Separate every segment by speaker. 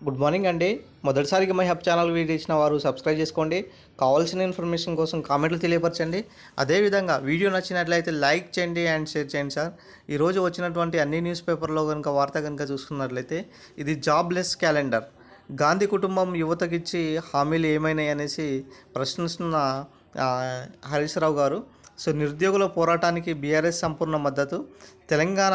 Speaker 1: Good morning అండి. మొదటిసారిగా my hub channel video ఇచ్చిన వారు సబ్స్క్రైబ్ చేసుకోండి. కావాల్సిన ఇన్ఫర్మేషన్ కోసం కామెంట్లు తెలియపరచండి. అదేవిధంగా వీడియో నచ్చినట్లయితే లైక్ చేయండి అండ్ షేర్ చేయండి సార్. ఈరోజు వచ్చినటువంటి అన్ని న్యూస్ పేపర్లో కనుక వార్త కనుక చూసుకున్నట్లయితే ఇది జాబ్లెస్ క్యాలెండర్. గాంధీ కుటుంబం యువతకిచ్చి హామీలు ఏమైనాయి అనేసి ప్రశ్నిస్తున్న ఆ, హరీష్ రావు గారు సో నిరుద్యోగుల పోరాటానికి బీఆర్ఎస్ సంపూర్ణ మద్దతు. తెలంగాణ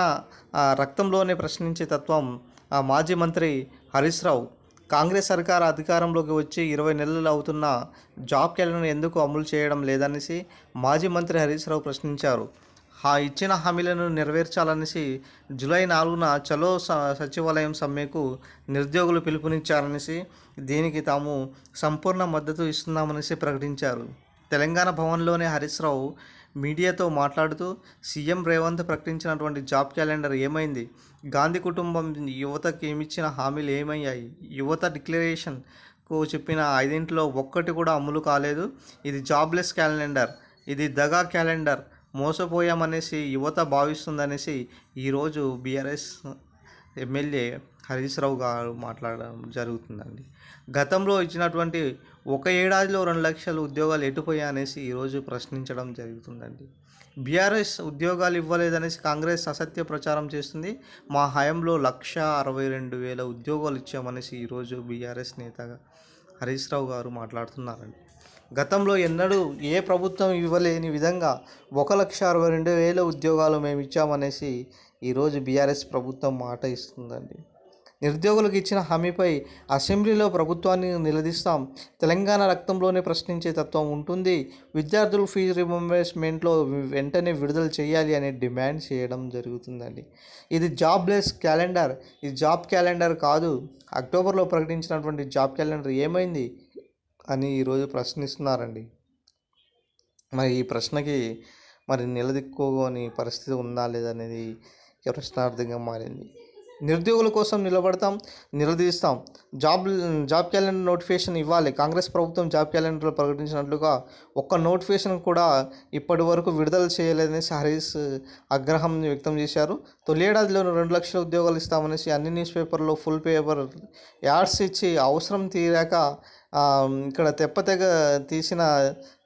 Speaker 1: రక్తంలోనే ప్రశ్నించే తత్వం ఆ మాజీ మంత్రి హరీష్ రావు కాంగ్రెస్ సర్కార్ అధికారంలోకి వచ్చి ఇరవై నెలలు అవుతున్న జాబ్ క్యాలెండర్ ఎందుకు అమలు చేయడం లేదనేసి మాజీ మంత్రి హరీష్ రావు ప్రశ్నించారు. ఆ ఇచ్చిన హామీలను నెరవేర్చాలనేసి జూలై నాలుగున చలో స- సచివాలయం సమ్మెకు నిరుద్యోగులు పిలుపునిచ్చారనేసి దీనికి తాము సంపూర్ణ మద్దతు ఇస్తున్నామనేసి ప్రకటించారు. తెలంగాణ భవన్లోనే హరీష్ రావు మీడియాతో మాట్లాడుతూ సీఎం రేవంత్ ప్రకటించినటువంటి జాబ్ క్యాలెండర్ ఏమైంది? గాంధీ కుటుంబం యువతకి ఏమిచ్చిన హామీలు ఏమయ్యాయి? యువత డిక్లరేషన్కు చెప్పిన ఐదింట్లో ఒక్కటి కూడా అమలు కాలేదు. ఇది జాబ్లెస్ క్యాలెండర్. ఇది దగా క్యాలెండర్. మోసపోయామనేసి యువత భావిస్తుందనేసి ఈరోజు బీఆర్ఎస్ ఎమ్మెల్యే హరీష్ రావు గారు మాట్లాడడం జరుగుతుందండి. గతంలో ఇచ్చినటువంటి ఒక ఏడాదిలో రెండు లక్షల ఉద్యోగాలు ఎటుపోయా అనేసి ఈరోజు ప్రశ్నించడం జరుగుతుందండి. బీఆర్ఎస్ ఉద్యోగాలు ఇవ్వలేదనేసి కాంగ్రెస్ అసత్య ప్రచారం చేస్తుంది. మా హయాంలో లక్ష అరవై రెండు వేల ఉద్యోగాలు ఇచ్చామనేసి ఈరోజు బీఆర్ఎస్ నేతగా హరీష్ రావు గారు మాట్లాడుతున్నారండి. గతంలో ఎన్నడూ ఏ ప్రభుత్వం ఇవ్వలేని విధంగా ఒక లక్ష అరవై రెండు వేల ఉద్యోగాలు మేము ఇచ్చామనేసి ఈరోజు బీఆర్ఎస్ ప్రభుత్వం మాట ఇస్తుందండి. నిరుద్యోగులకు ఇచ్చిన హామీపై అసెంబ్లీలో ప్రభుత్వాన్ని నిలదీస్తాం. తెలంగాణ రక్తంలోనే ప్రశ్నించే తత్వం ఉంటుంది. విద్యార్థులు ఫీజు రిమంబర్స్మెంట్లో వెంటనే విడుదల చేయాలి అనే డిమాండ్ చేయడం జరుగుతుందండి. ఇది జాబ్లెస్ క్యాలెండర్. ఇది జాబ్ క్యాలెండర్ కాదు. అక్టోబర్లో ప్రకటించినటువంటి జాబ్ క్యాలెండర్ ఏమైంది అని ఈరోజు ప్రశ్నిస్తున్నారండి. మరి ఈ ప్రశ్నకి మరి నిలదిక్కోని పరిస్థితి ఉందా లేదనేది ప్రశ్నార్థంగా మారింది. నిరుద్యోగుల కోసం నిలబడతాం నిలదీస్తాం. జాబ్ జాబ్ క్యాలెండర్ నోటిఫికేషన్ ఇవ్వాలి. కాంగ్రెస్ ప్రభుత్వం జాబ్ క్యాలెండర్లో ప్రకటించినట్లుగా ఒక్క నోటిఫికేషన్ కూడా ఇప్పటి వరకు విడుదల చేయలేదని హరీష్ ఆగ్రహం వ్యక్తం చేశారు. తొలేడాదిలో రెండు లక్షల ఉద్యోగాలు ఇస్తామనేసి అన్ని న్యూస్ పేపర్లో ఫుల్ పేపర్ యాడ్స్ ఇచ్చి అవసరం తీరాక ఇక్కడ తెప్పతెగ తీసిన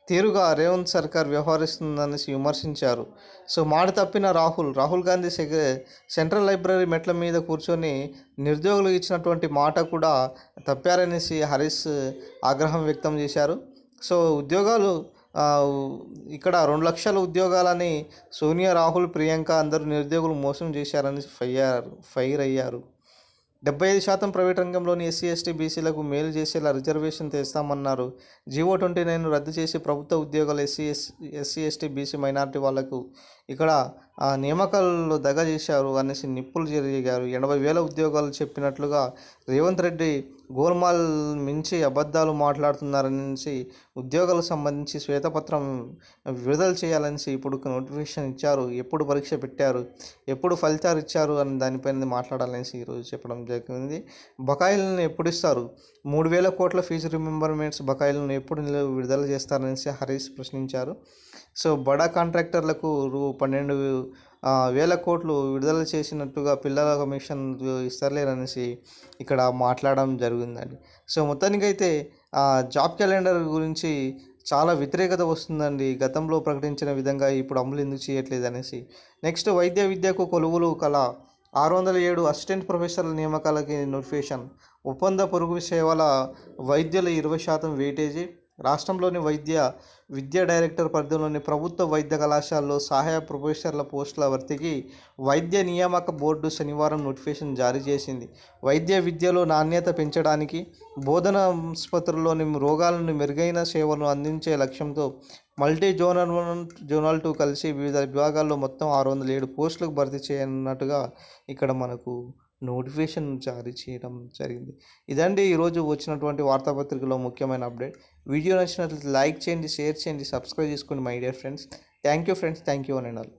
Speaker 1: తీరుగా రేవంత్ సర్కార్ వ్యవహరిస్తుందనేసి విమర్శించారు. సో మాట తప్పిన రాహుల్ రాహుల్ గాంధీ సెగ సెంట్రల్ లైబ్రరీ మెట్ల మీద కూర్చొని నిరుద్యోగులు ఇచ్చినటువంటి మాట కూడా తప్పారనేసి హరీష్ ఆగ్రహం వ్యక్తం చేశారు. సో ఉద్యోగాలు ఇక్కడ రెండు లక్షల ఉద్యోగాలని సోనియా రాహుల్ ప్రియాంక అందరూ నిరుద్యోగులు మోసం చేశారని ఫైర్ ఫైర్ అయ్యారు. డెబ్బై ఐదు శాతం ప్రైవేట్ రంగంలోని ఎస్సీ ఎస్టీ బీసీలకు మేలు చేసేలా రిజర్వేషన్ తెస్తామన్నారు. జీవో ట్వంటీ నైన్ రద్దు చేసి ప్రభుత్వ ఉద్యోగాలు SC S SC ST BC minority వాళ్ళకు ఇక్కడ ఆ, నియామకాలలో దగ చేశారు అనేసి నిప్పులు జరిగారు. ఎనభై వేల ఉద్యోగాలు చెప్పినట్లుగా రేవంత్ రెడ్డి గోల్మాల్ మించి అబద్ధాలు మాట్లాడుతున్నారనేసి ఉద్యోగాలకు సంబంధించి శ్వేతపత్రం విడుదల చేయాలనేసి ఇప్పుడు నోటిఫికేషన్ ఇచ్చారు. ఎప్పుడు పరీక్ష పెట్టారు? ఎప్పుడు ఫలితాలు ఇచ్చారు? అని దానిపైన మాట్లాడాలనేసి ఈరోజు చెప్పడం జరిగింది. బకాయిలను ఎప్పుడు ఇస్తారు? మూడు వేల కోట్ల ఫీజు రిమెంబర్మెంట్స్ బకాయిలను ఎప్పుడు నిల- విడుదల చేస్తారనేసి హరీష్ ప్రశ్నించారు. సో బడా కాంట్రాక్టర్లకు రూ. పన్నెండు వేల కోట్లు విడుదల చేసినట్టుగా పిల్లల కమిషన్ ఇస్తారలేరనేసి ఇక్కడ మాట్లాడడం జరిగిందండి. సో మొత్తానికైతే ఆ, జాబ్ క్యాలెండర్ గురించి చాలా వ్యతిరేకత వస్తుందండి. గతంలో ప్రకటించిన విధంగా ఇప్పుడు అమలు ఎందుకు చేయట్లేదు అనేసి నెక్స్ట్ వైద్య విద్యకు కొలువులు కల ఆరు వందల ఏడు అసిస్టెంట్ ప్రొఫెసర్ల నియామకాలకి నోటిఫికేషన్. ఒప్పంద పొరుగు సేవల వైద్యుల ఇరవై శాతం వెయిటేజీ రాష్ట్రంలోని వైద్య విద్యా డైరెక్టర్ పరిధిలోని ప్రభుత్వ వైద్య కళాశాలలో సహాయ ప్రొఫెసర్ల పోస్టుల భర్తీకి వైద్య నియామక బోర్డు శనివారం నోటిఫికేషన్ జారీ చేసింది. వైద్య విద్యలో నాణ్యత పెంచడానికి బోధన ఆసుపత్రుల్లోని రోగాలను మెరుగైన సేవలను అందించే లక్ష్యంతో multi zonal one zonal two కలిసి వివిధ విభాగాల్లో మొత్తం ఆరు వందల ఏడు పోస్టులకు భర్తీ చేయనున్నట్టుగా ఇక్కడ మనకు నోటిఫికేషన్ జారీ చేయడం జరిగింది. ఇదండి ఈరోజు వచ్చినటువంటి వార్తాపత్రికలో ముఖ్యమైన అప్డేట్. వీడియో నచ్చినట్లయితే లైక్ చేయండి షేర్ చేయండి సబ్స్క్రైబ్ చేసుకోండి my dear friends. Thank you friends. Thank you అని ఆల్